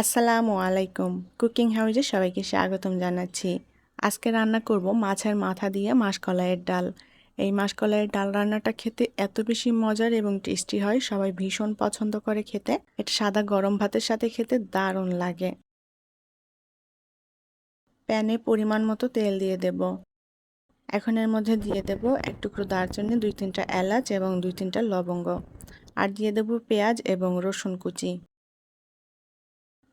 আসসালামু আলাইকুম। কুকিং হাউজে সবাইকে স্বাগতম জানাচ্ছি। আজকে রান্না করব মাছের মাথা দিয়ে মাসকলাইয়ের ডাল। এই মাসকলাইয়ের ডাল রান্নাটা খেতে এত বেশি মজার এবং টেস্টি হয়, সবাই ভীষণ পছন্দ করে খেতে। এটা সাদা গরম ভাতের সাথে খেতে দারুণ লাগে। প্যানে পরিমাণ মতো তেল দিয়ে দেব। এখন এর মধ্যে দিয়ে দেব এক টুকরো দারচিনি, দুই তিনটা এলাচ এবং দুই তিনটা লবঙ্গ। আর দিয়ে দেব পেঁয়াজ এবং রসুন কুচি।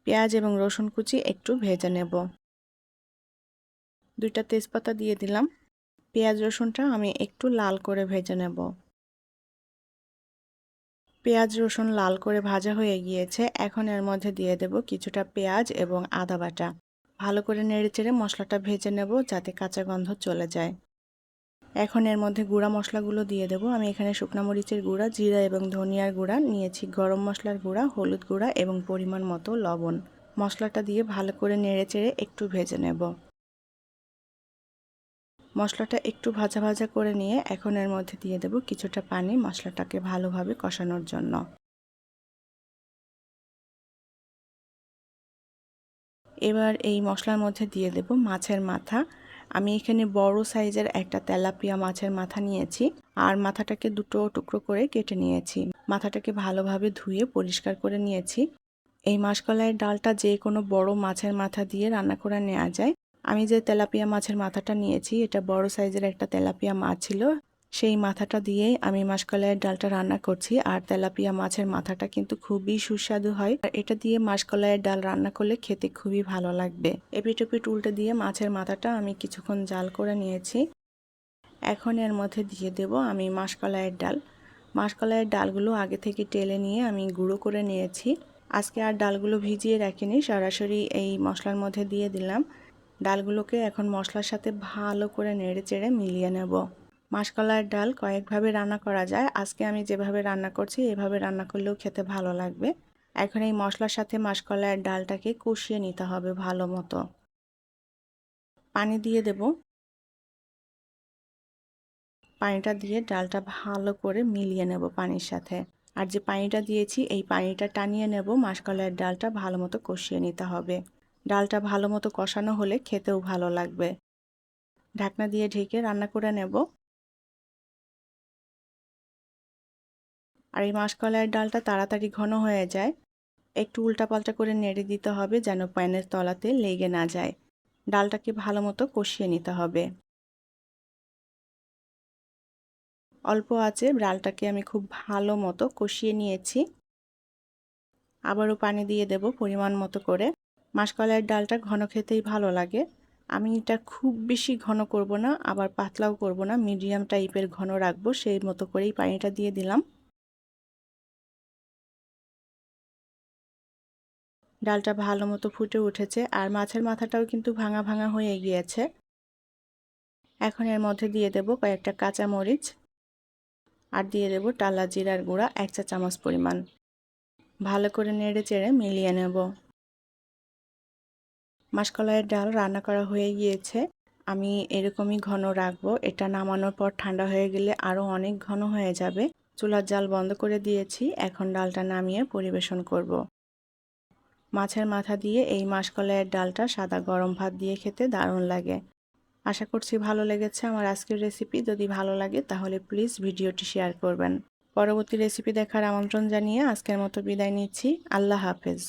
পেঁয়াজ এবং রসুন কুচি একটু ভেজে নেব। দুইটা তেজপাতা দিয়ে দিলাম। পেঁয়াজ, রসুনটা আমি একটু লাল করে ভেজে নেব। পেঁয়াজ, রসুন লাল করে ভাজা হয়ে গিয়েছে। এখন এর মধ্যে দিয়ে দেব কিছুটা পেঁয়াজ এবং আদা বাটা। ভালো করে নেড়ে চেড়ে মশলাটা ভেজে নেব যাতে কাঁচা গন্ধ চলে যায়। এখন এর মধ্যে গুঁড়া মশলাগুলো দিয়ে দেবো। আমি এখানে শুকনা মরিচের গুঁড়া, জিরা এবং ধনিয়ার গুঁড়া নিয়েছি। গরম মশলার গুঁড়া, হলুদ গুঁড়া এবং পরিমাণ মতো লবণ। মশলাটা দিয়ে ভালো করে নেড়ে চেড়ে একটু ভেজে নেব। মশলাটা একটু ভাজা ভাজা করে নিয়ে এখন এর মধ্যে দিয়ে দেব কিছুটা পানি মশলাটাকে ভালোভাবে কষানোর জন্য। এবার এই মশলার মধ্যে দিয়ে দেব মাছের মাথা। আমি এখানে বড় সাইজের একটা তেলাপিয়া মাছের মাথা নিয়েছি আর মাথাটাকে দুটো টুকরো করে কেটে নিয়েছি। মাথাটাকে ভালোভাবে ধুয়ে পরিষ্কার করে নিয়েছি। এই মাসকলাইয়ের ডালটা যে কোনো বড় মাছের মাথা দিয়ে রান্না করে নেওয়া যায়। আমি যে তেলাপিয়া মাছের মাথাটা নিয়েছি, এটা বড় সাইজের একটা তেলাপিয়া মাছ ছিল। সেই মাথাটা দিয়েই আমি মাসকলাইয়ের ডালটা রান্না করছি। আর তেলাপিয়া মাছের মাথাটা কিন্তু খুবই সুস্বাদু হয়। আর এটা দিয়ে মাসকলাইয়ের ডাল রান্না করলে খেতে খুবই ভালো লাগবে। এপিট উল্টে দিয়ে মাছের মাথাটা আমি কিছুক্ষণ জাল করে নিয়েছি। এখন এর মধ্যে দিয়ে দেব আমি মাসকলাইয়ের ডাল। মাসকলাইয়ের ডালগুলো আগে থেকে টেলে নিয়ে আমি গুঁড়ো করে নিয়েছি। আজকে আর ডালগুলো ভিজিয়ে রাখিনি, সরাসরি এই মশলার মধ্যে দিয়ে দিলাম। ডালগুলোকে এখন মশলার সাথে ভালো করে নেড়ে চেড়ে মিলিয়ে নেব। মাসকলাইয়ের ডাল কয়েকভাবে রান্না করা যায়। আজকে আমি যেভাবে রান্না করছি, এভাবে রান্না করলেও খেতে ভালো লাগবে। এখন এই মশলার সাথে মাসকলাইয়ের ডালটাকে কষিয়ে নিতে হবে ভালো মতো। পানি দিয়ে দেব। পানিটা দিয়ে ডালটা ভালো করে মিলিয়ে নেব পানির সাথে। আর যে পানিটা দিয়েছি, এই পানিটা টানিয়ে নেব। মাসকলাইয়ের ডালটা ভালো মতো কষিয়ে নিতে হবে। ডালটা ভালো মতো কষানো হলে খেতেও ভালো লাগবে। ঢাকনা দিয়ে ঢেকে রান্না করে নেব। আর এই মাসকলাইয়ের ডালটা তাড়াতাড়ি ঘন হয়ে যায়। একটু উল্টাপাল্টা করে নেড়ে দিতে হবে যেন প্যানের তলাতে লেগে না যায়। ডালটাকে ভালো মতো কষিয়ে নিতে হবে। অল্প আছে, ডালটাকে আমি খুব ভালো মতো কষিয়ে নিয়েছি। আবারও পানি দিয়ে দেব পরিমাণ মতো করে। মাসকলাইয়ের ডালটা ঘন খেতেই ভালো লাগে। আমি এটা খুব বেশি ঘন করব না, আবার পাতলাও করব না। মিডিয়াম টাইপের ঘন রাখব, সেই মতো করেই পানিটা দিয়ে দিলাম। ডালটা ভালো মতো ফুটে উঠেছে আর মাছের মাথাটাও কিন্তু ভাঙা ভাঙা হয়ে গিয়েছে। এখন এর মধ্যে দিয়ে দেব কয়েকটা কাঁচা মরিচ আর দিয়ে দেব টালা জিরার গুঁড়া এক চা চামচ পরিমাণ। ভালো করে নেড়ে চেড়ে মিলিয়ে নেব। মাসকলাইয়ের ডাল রান্না করা হয়ে গিয়েছে। আমি এরকমই ঘন রাখব। এটা নামানোর পর ঠান্ডা হয়ে গেলে আরও অনেক ঘন হয়ে যাবে। চুলার জাল বন্ধ করে দিয়েছি। এখন ডালটা নামিয়ে পরিবেশন করব। মাছের মাথা দিয়ে এই মাসকলাইয়ের ডালটা সাদা গরম ভাত দিয়ে খেতে দারুণ লাগে। আশা করছি ভালো লেগেছে আমার আজকের রেসিপি। যদি ভালো লাগে তাহলে প্লিজ ভিডিওটি শেয়ার করবেন। পরবর্তী রেসিপি দেখার আমন্ত্রণ জানিয়ে আজকের মতো বিদায় নিচ্ছি। আল্লাহ হাফেজ।